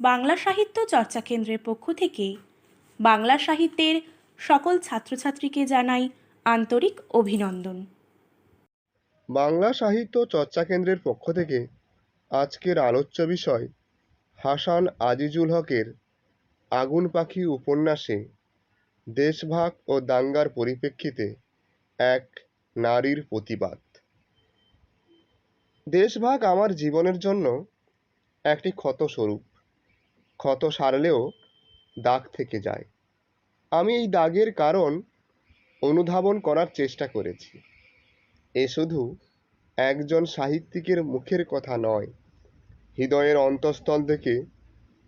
বাংলা সাহিত্য চর্চা কেন্দ্রের পক্ষ থেকে বাংলা সাহিত্যের সকল ছাত্রছাত্রীকে জানাই আন্তরিক অভিনন্দন। বাংলা সাহিত্য চর্চা কেন্দ্রের পক্ষ থেকে আজকের আলোচ্য বিষয় হাসান আজিজুল হকের আগুন পাখি উপন্যাসে দেশভাগ ও দাঙ্গার পরিপ্রেক্ষিতে এক নারীর প্রতিবাদ। দেশভাগ আমার জীবনের জন্য একটি ক্ষত স্বরূপ। ক্ষত সারলেও দাগ থেকে যায়। আমি এই দাগের কারণ অনুধাবন করার চেষ্টা করেছি। এ শুধু একজন সাহিত্যিকের মুখের কথা নয়, হৃদয়ের অন্তঃস্থল থেকে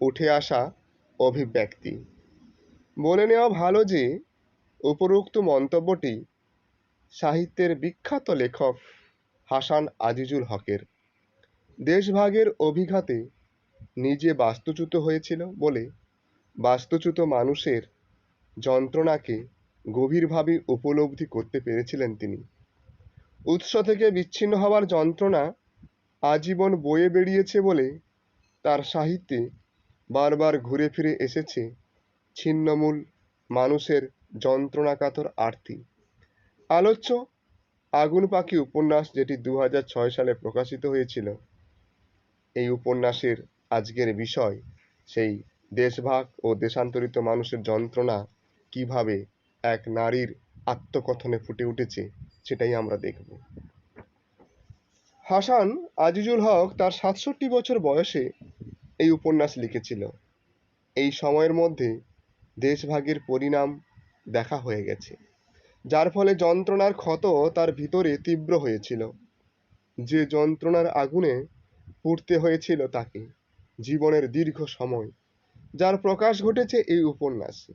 উঠে আসা অভিব্যক্তি। বলে নেওয়া ভালো যে, উপরোক্ত মন্তব্যটি সাহিত্যের বিখ্যাত লেখক হাসান আজিজুল হকের। দেশভাগের অভিঘাতে নিজে বাস্তুচ্যুত হয়েছিল বলে বাস্তুচ্যুত মানুষের যন্ত্রণাকে গভীরভাবে উপলব্ধি করতে পেরেছিলেন তিনি। উৎস থেকে বিচ্ছিন্ন হওয়ার যন্ত্রণা আজীবন বয়ে বেরিয়েছে বলে তার সাহিত্যে বারবার ঘুরে ফিরে এসেছে ছিন্নমূল মানুষের যন্ত্রণাকাতর আরতি। আলোচ্য আগুন পাখি উপন্যাস যেটি দু সালে প্রকাশিত হয়েছিল, এই উপন্যাসের আজকের বিষয়, সেই দেশভাগ ও দেশান্তরিত মানুষের যন্ত্রণা কীভাবে এক নারীর আত্মকথনে ফুটে উঠেছে, সেটাই আমরা দেখব। হাসান আজিজুল হক তার সাতষট্টি বছর বয়সে এই উপন্যাস লিখেছিল। এই সময়ের মধ্যে দেশভাগের পরিণাম দেখা হয়ে গেছে, যার ফলে যন্ত্রণার ক্ষত তার ভিতরে তীব্র হয়েছিল। যে যন্ত্রণার আগুনে পুড়তে হয়েছিল তাকে জীবনের দীর্ঘ সময়, যার প্রকাশ ঘটেছে এই উপন্যাসে।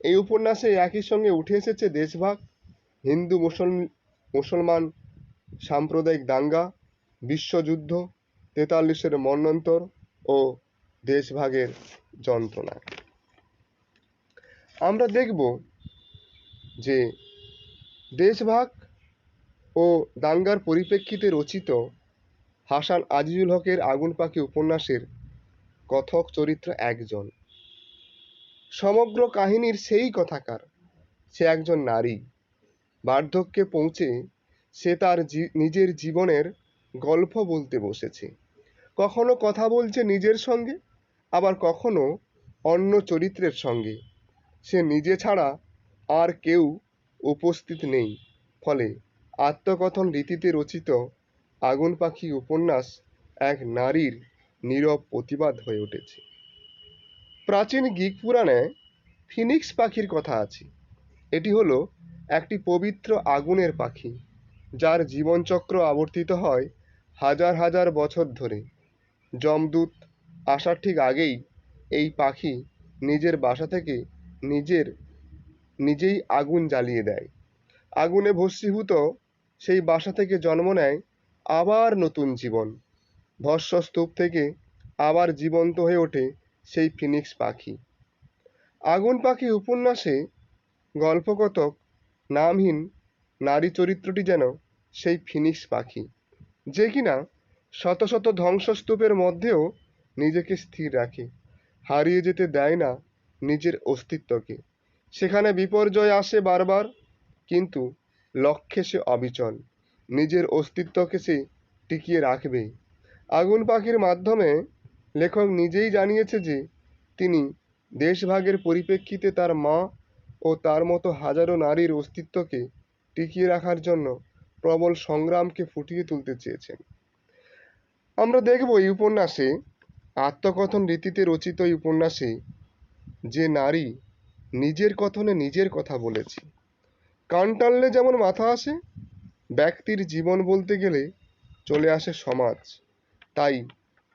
এই উপন্যাসে একই সঙ্গে উঠে এসেছে দেশভাগ, হিন্দু, মুসল, মুসলমান, সাম্প্রদায়িক দাঙ্গা, বিশ্বযুদ্ধ, তেতাল্লিশের মন্বন্তর ও দেশভাগের যন্ত্রণা। আমরা দেখব যে দেশভাগ ও দাঙ্গার পরিপ্রেক্ষিতে রচিত হাসান আজিজুল হকের আগুন পাখি উপন্যাসের কথক চরিত্র একজন। সমগ্র কাহিনীর সেই কথাকার। সে একজন নারী। বার্ধক্যে পৌঁছে সে তার নিজের জীবনের গল্প বলতে বসেছে। কখনো কথা বলছে নিজের সঙ্গে, আবার কখনো অন্য চরিত্রের সঙ্গে। সে নিজে ছাড়া আর কেউ উপস্থিত নেই। ফলে আত্মকথন রীতিতে রচিত আগুন পাখি উপন্যাস এক নারীর নীরব প্রতিবাদ হয়ে উঠেছে। প্রাচীন গিক পুরাণে ফিনিক্স পাখির কথা আছে। এটি হলো একটি পবিত্র আগুনের পাখি, যার জীবনচক্র আবর্তিত হয় হাজার হাজার বছর ধরে। যমদূত আসার ঠিক আগেই এই পাখি নিজের বাসা থেকে নিজের, নিজেই আগুন জ্বালিয়ে দেয়। আগুনে ভস্মীভূত সেই বাসা থেকে জন্ম নেয় আবার নতুন জীবন। ভস্মস্তূপ থেকে আবার জীবন্ত হয়ে ওঠে সেই ফিনিক্স পাখি। আগুন পাখি উপন্যাসে গল্পকথক নামহীন নারী চরিত্রটি যেন সেই ফিনিক্স পাখি, যে কিনা শত শত ধ্বংসস্তূপের মধ্যেও নিজেকে স্থির রাখে, হারিয়ে যেতে দেয় না নিজের অস্তিত্বকে। সেখানে বিপর্যয় আসে বারবার, কিন্তু লক্ষ্যে সে অবিচল, নিজের অস্তিত্বকে সে টিকিয়ে রাখবে আগুন পাখির মাধ্যমে লেখক নিজেই জানিয়েছে যে, তিনি দেশভাগের পরিপ্রেক্ষিতে তার মা ও তার মতো হাজারো নারীর অস্তিত্বকে টিকিয়ে রাখার জন্য প্রবল সংগ্রামকে ফুটিয়ে তুলতে চেয়েছেন। আমরা দেখব এই উপন্যাসে আত্মকথন রীতিতে রচিত এই উপন্যাসে যে নারী নিজের কথনে নিজের কথা বলেছে। কান টানলে যেমন মাথা আসে, ব্যক্তির জীবন বলতে গেলে চলে আসে সমাজ। তাই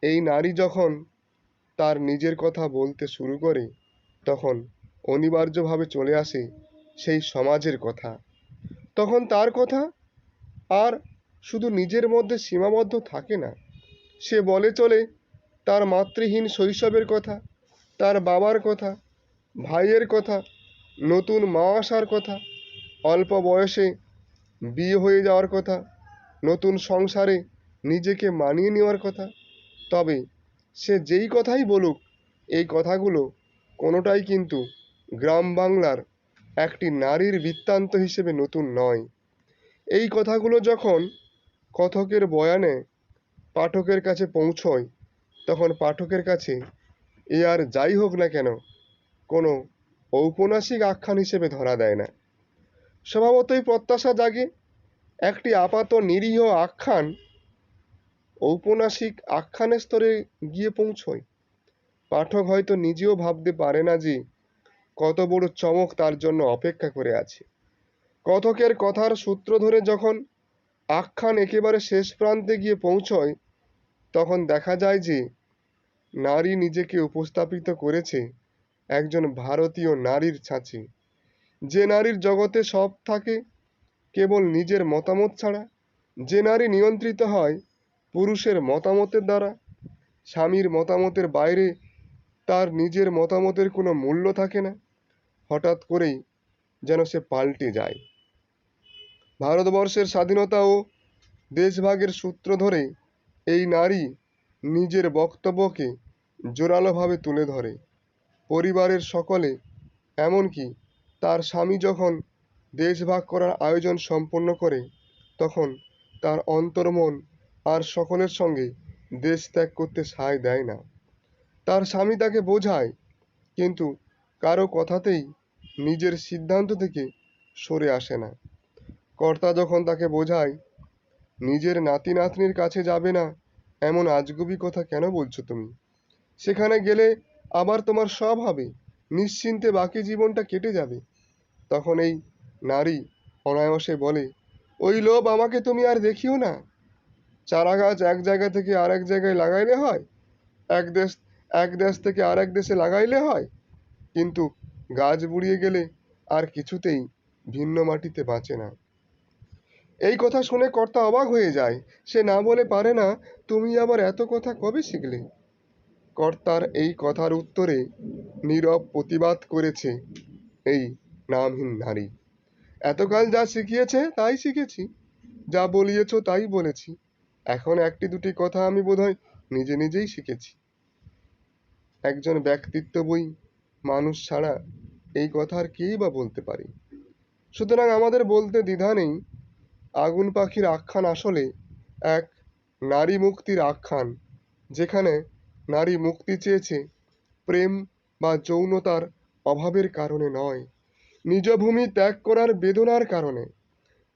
এই নারী যখন তার নিজের কথা বলতে শুরু করে, তখন অনিবার্যভাবে চলে আসে সেই সমাজের কথা। তখন তার কথা আর শুধু নিজের মধ্যে সীমাবদ্ধ থাকে না। সে বলে চলে তার মাতৃহীন শৈশবের কথা, তার বাবার কথা, ভাইয়ের কথা, নতুন মা আসার কথা, অল্প বয়সে বিয়ে হয়ে যাওয়ার কথা, নতুন সংসারে নিজেকে মানিয়ে নেওয়ার কথা। তবে সে যেই কথাই বলুক, এই কথাগুলো কোনোটাই কিন্তু গ্রাম বাংলার একটি নারীর বৃত্তান্ত হিসেবে নতুন নয়। এই কথাগুলো যখন কথকের বয়ানে পাঠকের কাছে পৌঁছয়, তখন পাঠকের কাছে এ আর যাই হোক না কেন, কোনো ঔপন্যাসিক আখ্যান হিসেবে ধরা দেয় না। স্বভাবতই প্রত্যাশা জাগে, একটি আপাত নিরীহ আখ্যান ঔপন্যাসিক আখ্যানের স্তরে গিয়ে পৌঁছয়। পাঠক হয়তো নিজেও ভাবতে পারে না যে কত বড় চমক তার জন্য অপেক্ষা করে আছে। কথকের কথার সূত্র ধরে যখন আখ্যান একেবারে শেষ প্রান্তে গিয়ে পৌঁছয়, তখন দেখা যায় যে নারী নিজেকে উপস্থাপিত করেছে একজন ভারতীয় নারীর ছাঁচে। যে নারীর জগতে সব থাকে, কেবল নিজের মতামত ছাড়া। যে নারী নিয়ন্ত্রিত হয় পুরুষের মতামতের দ্বারা, স্বামীর মতামতের বাইরে তার নিজের মতামতের কোনো মূল্য থাকে না। হঠাৎ করেই যেন সে পাল্টে যায়। ভারতবর্ষের স্বাধীনতা ও দেশভাগের সূত্র ধরে এই নারী নিজের বক্তব্যকে জোরালোভাবে তুলে ধরে। পরিবারের সকলে, এমনকি তার স্বামী যখন দেশভাগ করার আয়োজন সম্পন্ন করে, তখন তার অন্তর্মন আর সকলের সঙ্গে দেশ ত্যাগ করতে সায় দেয় না। তার স্বামী তাকে বোঝায়, কিন্তু কারও কথাতেই নিজের সিদ্ধান্ত থেকে সরে আসে না। কর্তা যখন তাকে বোঝায়, নিজের নাতি নাতনির কাছে যাবে না, এমন আজগুবি কথা কেন বলছো তুমি? সেখানে গেলে আবার তোমার সব হবে, নিশ্চিন্তে বাকি জীবনটা কেটে যাবে। তখন এই নারী অনায়াসে বলে, ওই লোভ আমাকে তুমি আর দেখিও না। চারা গাছ এক জায়গা থেকে আরেক জায়গায় লাগাইলে হয়? এক দেশ এক দেশ থেকে আরেক দেশে লাগাইলে হয়? কিন্তু গাছ বুড়িয়ে গেলে আর কিছুতেই ভিন্ন মাটিতে বাঁচে না। এই কথা শুনে কর্তা অবাক হয়ে যায়। সে না বলে পারে না, তুমি আবার এত কথা কবে শিখলে? কর্তার এই কথার উত্তরে নীরব প্রতিবাদ করেছে এই নামহীন নারী। এতকাল যা শিখিয়েছে, তাই শিখেছি। যা বলিয়েছ, তাই বলেছি। এখন একটি দুটি কথা আমি বোধহয় নিজে নিজেই শিখেছি। একজন ব্যক্তিত্ব বই, মানুষ ছাড়া এই কথা আর কেই বা বলতে পারে? সুতরাং আমাদের বলতে দ্বিধা নেই, আগুন পাখির আখ্যান আসলে এক নারী মুক্তির আখ্যান, যেখানে নারী মুক্তি চেয়েছে প্রেম বা যৌনতার অভাবের কারণে নয়, নিজ ভূমি ত্যাগ করার বেদনার কারণে।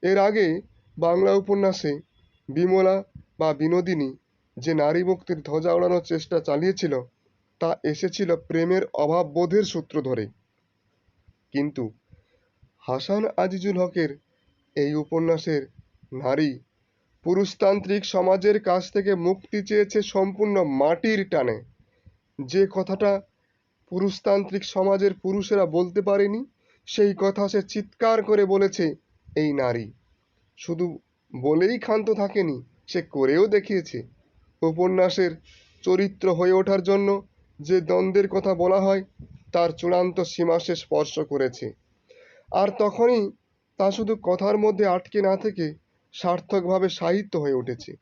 এর আগে বাংলা উপন্যাসে বিমলা বা বিনোদিনী যে নারী মুক্তির ধ্বজা ওড়ানোর চেষ্টা চালিয়েছিল, তা এসেছিল প্রেমের অভাব বোধের সূত্র ধরে। কিন্তু হাসান আজিজুল হকের এই উপন্যাসের নারী পুরুষতান্ত্রিক সমাজের কাছ থেকে মুক্তি চেয়েছে সম্পূর্ণ মাটির টানে। যে কথাটা পুরুষতান্ত্রিক সমাজের পুরুষেরা বলতে পারেনি, সেই কথা সে চিৎকার করে বলেছে এই নারী। শুধু বলেই ক্ষান্ত থাকেনি সে করেও দেখিয়েছে। উপন্যাসের চরিত্র হয়ে ওঠার জন্য যে দ্বন্দ্বের কথা বলা হয়, তার চূড়ান্ত সীমা সে স্পর্শ করেছে। আর তখনই তা শুধু কথার মধ্যে আটকে না থেকে সার্থকভাবে সাহিত্য হয়ে উঠেছে।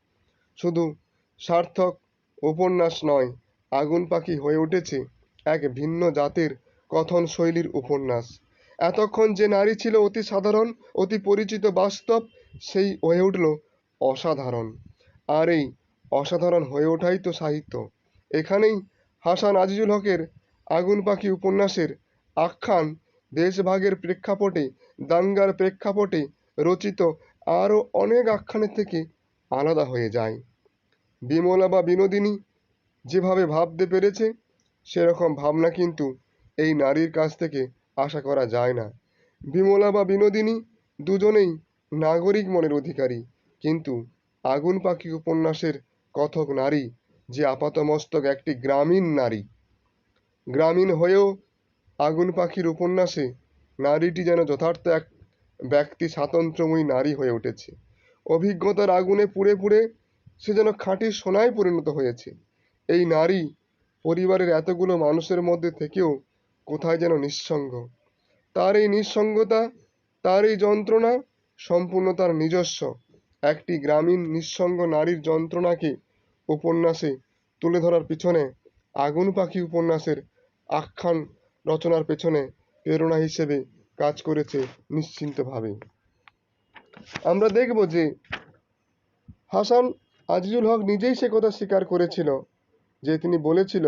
শুধু সার্থক উপন্যাস নয়, আগুন পাখি হয়ে উঠেছে এক ভিন্ন জাতের কথন শৈলীর উপন্যাস। এতক্ষণ যে নারী ছিল অতি সাধারণ, অতি পরিচিত বাস্তব, সেই হয়ে উঠল অসাধারণ। আর এই অসাধারণ হয়ে ওঠাই তো সাহিত্য। এখানেই হাসান আজিজুল হকের আগুন পাখি উপন্যাসের আখ্যান দেশভাগের প্রেক্ষাপটে, দাঙ্গার প্রেক্ষাপটে রচিত আরও অনেক আখ্যানের থেকে আলাদা হয়ে যায়। বিমলা বা বিনোদিনী যেভাবে ভাবতে পেরেছে, সেরকম ভাবনা কিন্তু এই নারীর কাছ থেকে আশা করা যায় না। বিমলা বা বিনোদিনী দুজনেই নাগরিক মনের অধিকারী। কিন্তু আগুন পাখি উপন্যাসের কথক নারী যে আপাতমস্তক একটি গ্রামীণ নারী। গ্রামীণ হয়েও আগুন পাখির উপন্যাসে নারীটি যেন যথার্থ এক ব্যক্তি স্বাতন্ত্র্যময়ী নারী হয়ে উঠেছে। অভিজ্ঞতার আগুনে পুড়ে পুড়ে সে যেন খাঁটি সোনায় পরিণত হয়েছে। এই নারী পরিবারের এতগুলো মানুষের মধ্যে থেকেও কোথায় যেন নিঃসঙ্গ। তার এই নিঃসঙ্গতা, তার এই যন্ত্রণা সম্পূর্ণ তার নিজস্ব। একটি গ্রামীণ নিঃসঙ্গ নারীর যন্ত্রণাকে উপন্যাসে তুলে ধরার পিছনে আগুন পাখি উপন্যাসের আখ্যান রচনার পেছনে প্রেরণা হিসেবে কাজ করেছে নিশ্চিন্তভাবে। আমরা দেখব যে হাসান আজিজুল হক নিজেই সে কথা স্বীকার করেছিল যে তিনি বলেছিল,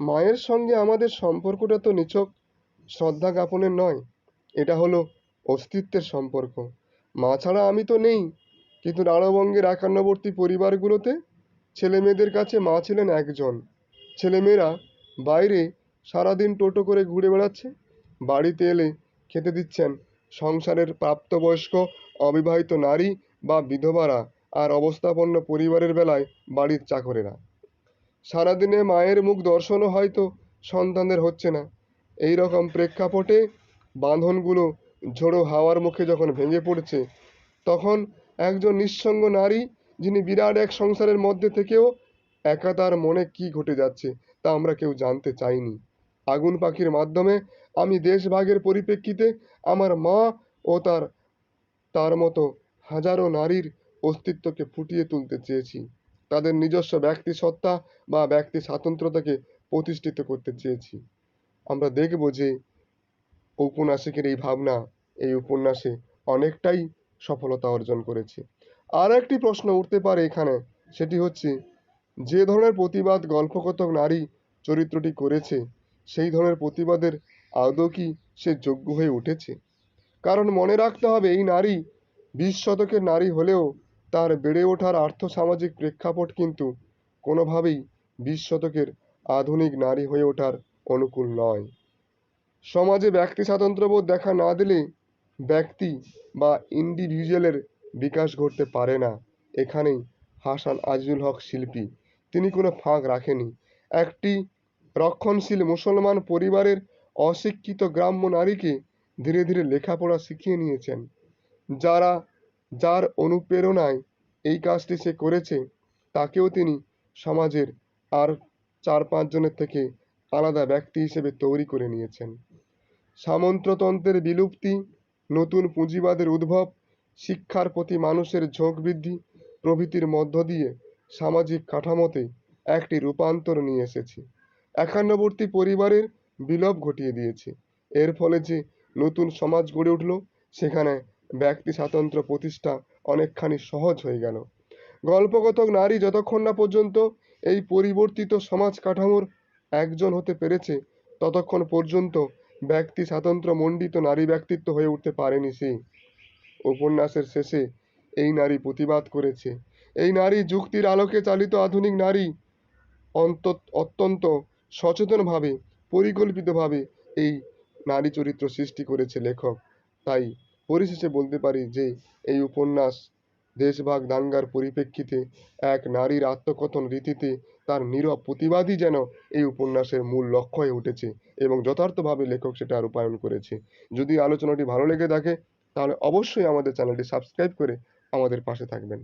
মায়ের সঙ্গে আমাদের সম্পর্কটা তো নিছক, শ্রদ্ধা জ্ঞাপনের নয়, এটা হলো অস্তিত্বের সম্পর্ক। মা ছাড়া আমি তো নেই কিন্তু রাঢ়বঙ্গের একান্নবর্তী পরিবারগুলোতে ছেলে মেয়েদের কাছে মা ছিলেন একজন। ছেলেমেয়েরা বাইরে সারাদিন টোটো করে ঘুরে বেড়াচ্ছে, বাড়িতে এলে খেতে দিচ্ছেন। সংসারের প্রাপ্তবয়স্ক, অবিবাহিত নারী বা বিধবারা আর অবস্থাপন্ন পরিবারের বেলায় বাড়ির চাকরেরা। সারাদিনে মায়ের মুখ দর্শনও হয়তো সন্তানদের হচ্ছে না। এই রকম প্রেক্ষাপটে বাঁধনগুলো ঝোড়ো হাওয়ার মুখে যখন ভেঙে পড়ছে, তখন একজন নিঃসঙ্গ নারী যিনি বিরাট এক সংসারের মধ্যে থেকেও একা তার মনে কি ঘটে যাচ্ছে তা আমরা কেউ জানতে চাইনি। আগুন পাখির মাধ্যমে আমি দেশভাগের পরিপ্রেক্ষিতে আমার মা ও তার তার মতো হাজারো নারীর অস্তিত্বকে ফুটিয়ে তুলতে চেয়েছি। তাদের নিজস্ব ব্যক্তি সত্তা বা ব্যক্তি স্বাতন্ত্রতাকে প্রতিষ্ঠিত করতে চেয়েছি। আমরা দেখব যে ঔপন্যাসিকের এই ভাবনা, এই উপন্যাসে অনেকটাই সফলতা অর্জন করেছে। আর একটি প্রশ্ন উঠতে পারে এখানে। সেটি হচ্ছে, যে ধরনের প্রতিবাদ গল্পকথক নারী চরিত্রটি করেছে, সেই ধরনের প্রতিবাদের আদৌ কি সে যোগ্য হয়ে উঠেছে? কারণ মনে রাখতে হবে, এই নারী বিশ শতকের নারী হলেও তার বেড়ে ওঠার আর্থসামাজিক প্রেক্ষাপট কিন্তু কোনোভাবেই বিশ শতকের আধুনিক নারী হয়ে ওঠার অনুকূল নয়। সমাজে ব্যক্তি স্বাতন্ত্র্যবোধ দেখা না দিলে ব্যক্তি বা ইন্ডিভিজুয়ালের বিকাশ ঘটতে পারে না। এখানেই হাসান আজিজুল হক শিল্পী। তিনি কোনো ফাঁক রাখেনি। একটি রক্ষণশীল মুসলমান পরিবারের অশিক্ষিত গ্রাম্য নারীকে ধীরে ধীরে লেখাপড়া শিখিয়ে নিয়েছেন। যারা, যার অনুপ্রেরণায় এই কাজটি সে করেছে, তাকেও তিনি সমাজের আর চার পাঁচজনের থেকে আলাদা ব্যক্তি হিসেবে তৈরি করে নিয়েছেন। সামন্ততন্ত্রের বিলুপ্তি নতুন পুঁজিবাদের উদ্ভব, শিক্ষার প্রতি মানুষের ঝোঁক বৃদ্ধি, প্রভৃতির মধ্য দিয়ে সামাজিক কাঠামোতে একটি রূপান্তর নিয়ে এসেছে। একান্নবর্তী পরিবারের বিলোপ ঘটিয়ে দিয়েছে। এর ফলে যে নতুন সমাজ গড়ে উঠল, সেখানে ব্যক্তি স্বাতন্ত্র্য প্রতিষ্ঠা অনেকখানি সহজ হয়ে গেল। গল্পকথক নারী যতক্ষণ না পর্যন্ত এই পরিবর্তিত সমাজ কাঠামোর একজন হতে পেরেছে, ততক্ষণ পর্যন্ত ব্যক্তি স্বাতন্ত্র্য মণ্ডিত নারী ব্যক্তিত্ব হয়ে উঠতে পারেনি সে। উপন্যাসের শেষে এই নারী প্রতিবাদ করেছে। এই নারী যুক্তির আলোকে চালিত আধুনিক নারী অন্ত অত্যন্ত সচেতনভাবে, পরিকল্পিতভাবে এই নারী চরিত্র সৃষ্টি করেছে লেখক। তাই পরিশেষে বলতে পারি যে, এই উপন্যাস দেশভাগ দাঙ্গার পরিপ্রেক্ষিতে এক নারীর আত্মকথন রীতিতে তার নীরব প্রতিবাদই যেন এই উপন্যাসের মূল লক্ষ্য হয়ে উঠেছে এবং যথার্থভাবে লেখক সেটা রূপায়ণ করেছে। যদি আলোচনাটি ভালো লেগে থাকে, তাহলে অবশ্যই আমাদের চ্যানেলটি সাবস্ক্রাইব করে আমাদের পাশে থাকবেন।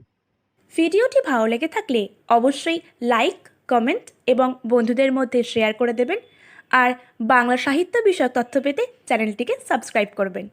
ভিডিওটি ভালো লেগে থাকলে অবশ্যই লাইক, কমেন্ট এবং বন্ধুদের মধ্যে শেয়ার করে দেবেন। আর বাংলা সাহিত্য বিষয়ক তথ্য পেতে চ্যানেলটিকে সাবস্ক্রাইব করবেন।